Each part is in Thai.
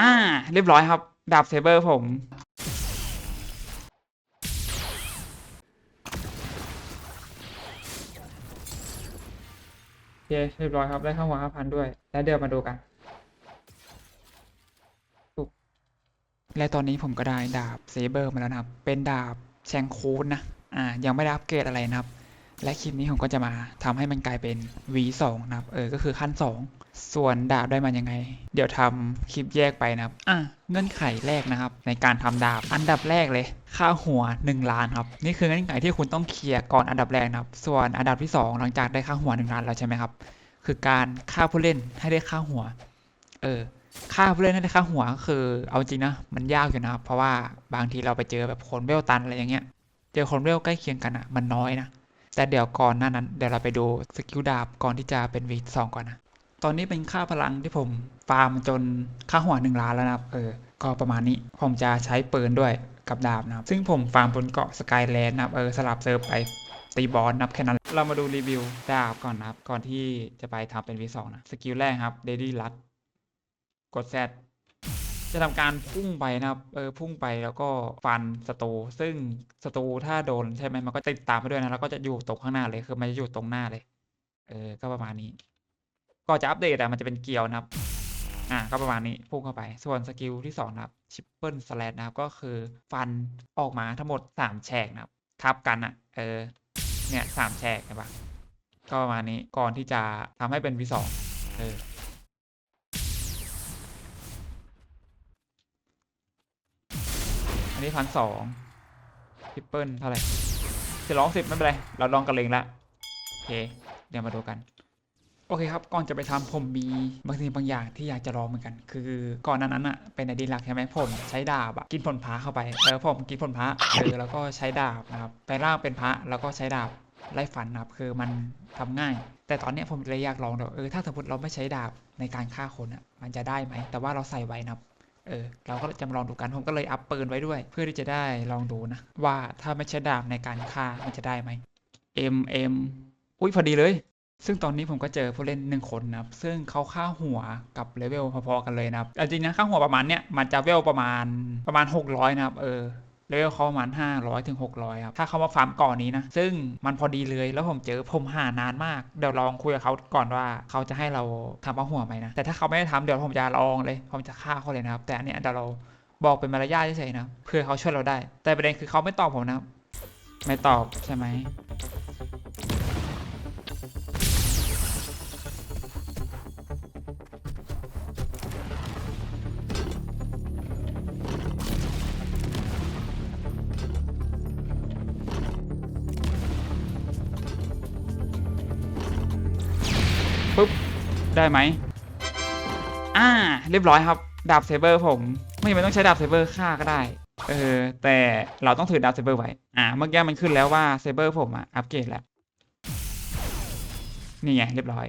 อ่า เรียบร้อยครับ ดาบเซเบอร์ผม โอเค เรียบร้อยครับ ได้ข้างหัวห้าพันด้วย แล้วเดี๋ยวมาดูกัน และตอนนี้ผมก็ได้ดาบเซเบอร์มาแล้วนะครับ เป็นดาบแชงคูนนะ อ่า ยังไม่ได้อัปเกรดอะไรนะครับ และคลิปนี้ผมก็จะมาทำให้มันกลายเป็น V2 นะครับ เออ ก็คือขั้น 2 ส่วนดาบได้มันยังไง เดี๋ยวทำคลิปแยกไปนะครับ อะ เงื่อนไขแรกนะครับ ในการทำดาบ อันดับแรกเลย ค่าหัว 1 ล้านครับ นี่คือเงื่อนไขที่คุณต้องเคลียร์ก่อนอันดับแรกนะครับ ส่วนอันดับที่ 2 หลังจากได้ค่าหัว 1 ล้านแล้วใช่ไหมครับ คือการฆ่าผู้เล่นให้ได้ค่าหัว เออ ค่าผู้เล่นให้ได้ค่าหัวก็คือ เอาจริงนะ มันยากอยู่นะครับ เพราะว่าบางทีเราไปเจอแบบคนเวลตันอะไรอย่างเงี้ย เจอคนเวลใกล้เคียงกันอะ มันน้อยนะ แต่เดี๋ยวก่อนหน้านั้นเดี๋ยวเราไปดูสกิลดาบก่อนที่จะเป็นวีสองก่อนนะ ตอนนี้เป็นค่าพลังที่ผมฟาร์มจนค่าหัวหนึ่งล้านแล้วนะครับเออก็ประมาณนี้ผมจะใช้ปืนด้วยกับดาบนะครับ ซึ่งผมฟาร์มบนเกาะสกายแลนด์นะครับเออสลับเซิร์ฟไปตีบอสนับแค่นั้น เรามาดูรีวิวดาบก่อนนะครับ ก่อนที่จะไปทำเป็น V2 นะ สกิลแรกครับ Daily r u s กด Z จะทำการพุ่งไปนะครับ เออพุ่งไปแล้วก็ฟันศัตรูซึ่งศัตรูถ้าโดนใช่ไหมมันก็ติดตามไปด้วยนะแล้วก็จะอยู่ตรงข้างหน้าเลยคือมันจะอยู่ตรงหน้าเลย เออก็ประมาณนี้ก่อนจะอัปเดตอะมันจะเป็นเกียวนะครับ อ่าก็ประมาณนี้พุ่งเข้าไป ส่วนสกิลที่สองนะครับชิปเปิลสแลดนะครับก็คือฟันออกมาทั้งหมดสามแฉกนะครับทับกันอะเออเนี่ยสามแฉกเห็นปะก็ประมาณนี้ก่อนที่จะทำให้เป็นวีสองเออ นนี้พันสองทิปเปิลเท่าไหร่จะร้องสิบไม่เป็นไร เราลองกันเลงละโอเค เดี๋ยวมาดูกัน โอเคครับ ก่อนจะไปทำผมมีบางสิ่งบางอย่างที่อยากจะลองเหมือนกัน คือก่อนหน้านั้นอะเป็นไอดีหลักใช่ไหมผมใช้ดาบอะกินผลพระเข้าไปเออผมกินผลพระเออแล้วก็ใช้ดาบนะครับไปล่างเป็นพระแล้วก็ใช้ดาบไล่ฟันนะครับคือมันทำง่าย แต่ตอนนี้ผมเลยอยากลองดี๋ยวเออถ้าสมมติเราไม่ใช้ดาบในการฆ่าคนอะมันจะได้ไหมแต่ว่าเราใส่ไว้นะครับ เออเราก็จะมาลองดูกันผมก็เลยอัพปืนไว้ด้วย เพื่อที่จะได้ลองดูนะ ว่าถ้าไม่ใช้ดาบในการฆ่ามันจะได้ไหม M M อุ้ยพอดีเลย ซึ่งตอนนี้ผมก็เจอผู้เล่นหนึ่งคนนะครับ ซึ่งเขาฆ่าหัวกับเลเวลพอๆกันเลยนะครับจริงนะฆ่าหัวประมาณเนี้ยมันจะเวลประมาณประมาณ 600 นะครับเออ เลเวลเขาประมาณ500ถึง600ครับถ้าเขามาฟาร์มก่อนนี้นะ ซึ่งมันพอดีเลยแล้วผมเจอผมหานานมาก เดี๋ยวลองคุยกับเขาก่อนว่าเขาจะให้เราทำเอาหัวไหมนะ แต่ถ้าเขาไม่ได้ทำเดี๋ยวผมจะลองเลย ผมจะฆ่าเขาเลยนะครับ แต่อันเนี้ยเดี๋ยวเราบอกเป็นมารยาทเฉยๆนะเพื่อเขาช่วยเราได้ แต่ประเด็นคือเขาไม่ตอบผมนะ ไม่ตอบใช่ไหม ได้ไหมอ่า เรียบร้อยครับ ดาบเซเบอร์ผม ไม่จำเป็นต้องใช้ดาบเซเบอร์ฆ่าก็ได้ เออ แต่เราต้องถือดาบเซเบอร์ไว้ อ่า เมื่อกี้มันขึ้นแล้วว่าเซเบอร์ผมอะ อัปเกรดแล้ว นี่ไง เรียบร้อย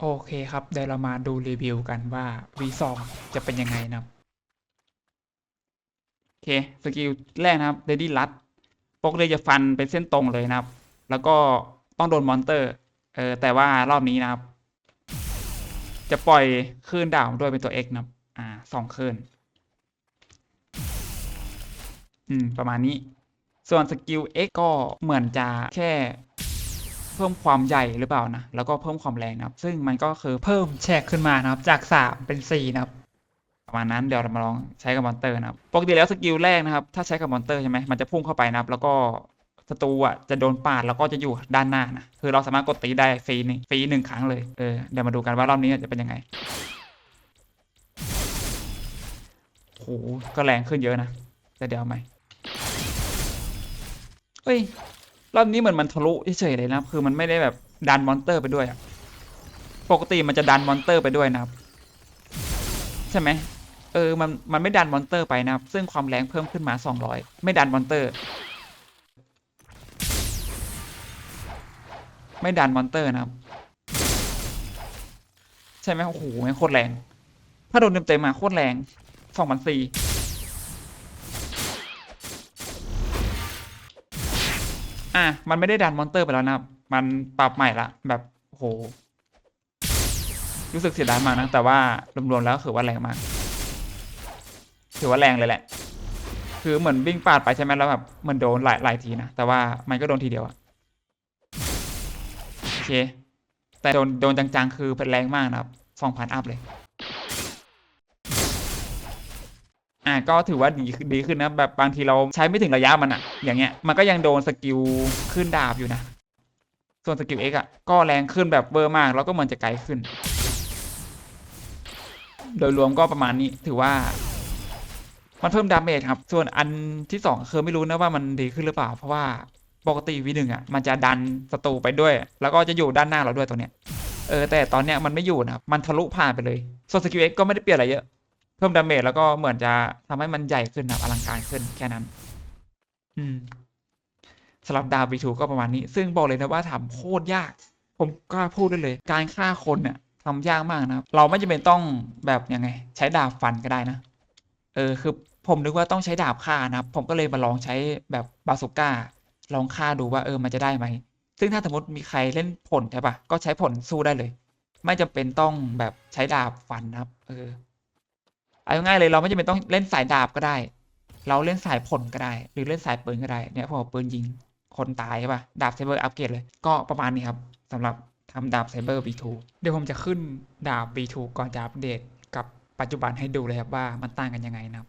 โอเคครับ เดี๋ยวเรามาดูรีวิวกันว่า V2 จะเป็นยังไงนะครับโอเค สกิลแรกนะครับเดดี้รัดปกเลยจะฟันเป็นเส้นตรงเลยนะครับ แล้วก็ต้องโดนมอนเตอร์ เออแต่ว่ารอบนี้นะครับ จะปล่อยคลื่นดาวด้วยเป็นตัว X นะครับ อ่าสองคลื่นอืม ประมาณนี้ ส่วนสกิล X ก็เหมือนจะแค่เพิ่มความใหญ่หรือเปล่านะ แล้วก็เพิ่มความแรงนะครับ ซึ่งมันก็คือเพิ่มแชกขึ้นมานะครับ จาก 3 เป็น 4 นะครับ ประมาณนั้นเดี๋ยวเรามาลองใช้กับมอนเตอร์นะครับ ปกติแล้วสกิลแรกนะครับ ถ้าใช้กับมอนเตอร์ใช่ไหมมันจะพุ่งเข้าไปนะครับ แล้วก็ ศัตรูอะจะโดนปาดแล้วก็จะอยู่ด้านหน้านะคือเราสามารถกดตีได้ฟรีหนึ่งฟรีหนึ่งครั้งเลยเออเดี๋ยวมาดูกันว่ารอบนี้จะเป็นยังไงโหก็แรงขึ้นเยอะนะแต่เดี๋ยวเอาใหม่เฮ้ยรอบนี้เหมือนมันทะลุเฉยเลยนะคือมันไม่ได้แบบดันมอนเตอร์ไปด้วยอะปกติมันจะดันมอนเตอร์ไปด้วยนะครับใช่ไหมเออมันมันไม่ดันมอนเตอร์ไปนะครับซึ่งความแรงเพิ่มขึ้นมา 200 ไม่ดันมอนเตอร์ ไม่ดันมอนเตอร์นะครับ ใช่ไหมโอ้โหม่งโคตรแรง ถ้าโดนเต็มๆมาโคตรแรงสองพันสี่อะ มันไม่ได้ดันมอนเตอร์ไปแล้วนะครับ มันปรับใหม่ละ แบบโอ้โห รู้สึกเสียดายมากนะ แต่ว่ารวมๆแล้วถือว่าแรงมาก ถือว่าแรงเลยแหละ คือเหมือนวิ่งปาดไปใช่ไหมแล้วแบบมันโดนหลายหลายทีนะ แต่ว่ามันก็โดนทีเดียวอะ เค แต่โดนโดนจังๆ คือเป็นแรงมากนะครับสองพันอัพเลย อะก็ถือว่าดีดีขึ้นนะแบบบางทีเราใช้ไม่ถึงระยะมันอะอย่างเงี้ย มันก็ยังโดนสกิลขึ้นดาบอยู่นะ ส่วนสกิล X อะก็แรงขึ้นแบบเบอร์มาก แล้วก็เหมือนจะไกลขึ้น โดยรวมก็ประมาณนี้ถือว่ามันเพิ่มดาเมจครับ ส่วนอันที่สองคือไม่รู้นะว่ามันดีขึ้นหรือเปล่า เพราะว่า ปกติวีหนึ่งอะมันจะดันศัตรูไปด้วย แล้วก็จะอยู่ด้านหน้าเราด้วยตัวเนี้ยเออแต่ตอนเนี้ยมันไม่อยู่นะครับมันทะลุผ่านไปเลยส่วนสกิล X ก็ไม่ได้เปลี่ยนอะไรเยอะ เพิ่มดาเมจแล้วก็เหมือนจะทำให้มันใหญ่ขึ้นนะอลังการขึ้นแค่นั้น อืมสำหรับดาว B2 ก็ประมาณนี้ ซึ่งบอกเลยนะว่าทำโคตรยาก ผมกล้าพูดได้เลย การฆ่าคนเนี่ยทำยากมากนะครับ เราไม่จำเป็นต้องแบบยังไง ใช้ดาบฟันก็ได้นะ เออคือผมนึกว่าต้องใช้ดาบฆ่านะครับ ผมก็เลยมาลองใช้แบบบาสุก้า ลองฆ่าดูว่าเออมันจะได้ไหม ซึ่งถ้าสมมติมีใครเล่นผลใช่ปะก็ใช้ผลสู้ได้เลย ไม่จำเป็นต้องแบบใช้ดาบฟันนะครับ เออเอาง่ายเลยเราไม่จำเป็นต้องเล่นสายดาบก็ได้ เราเล่นสายผลก็ได้ หรือเล่นสายปืนก็ได้เนี่ยพอปืนยิงคนตายใช่ป่ะดาบไซเบอร์อัปเกรดเลย ก็ประมาณนี้ครับสำหรับทำดาบไซเบอร์ B2 เดี๋ยวผมจะขึ้นดาบ B2 ก่อนจะอัปเดตกับปัจจุบันให้ดูเลยครับว่ามันต่างกันยังไงนะครับ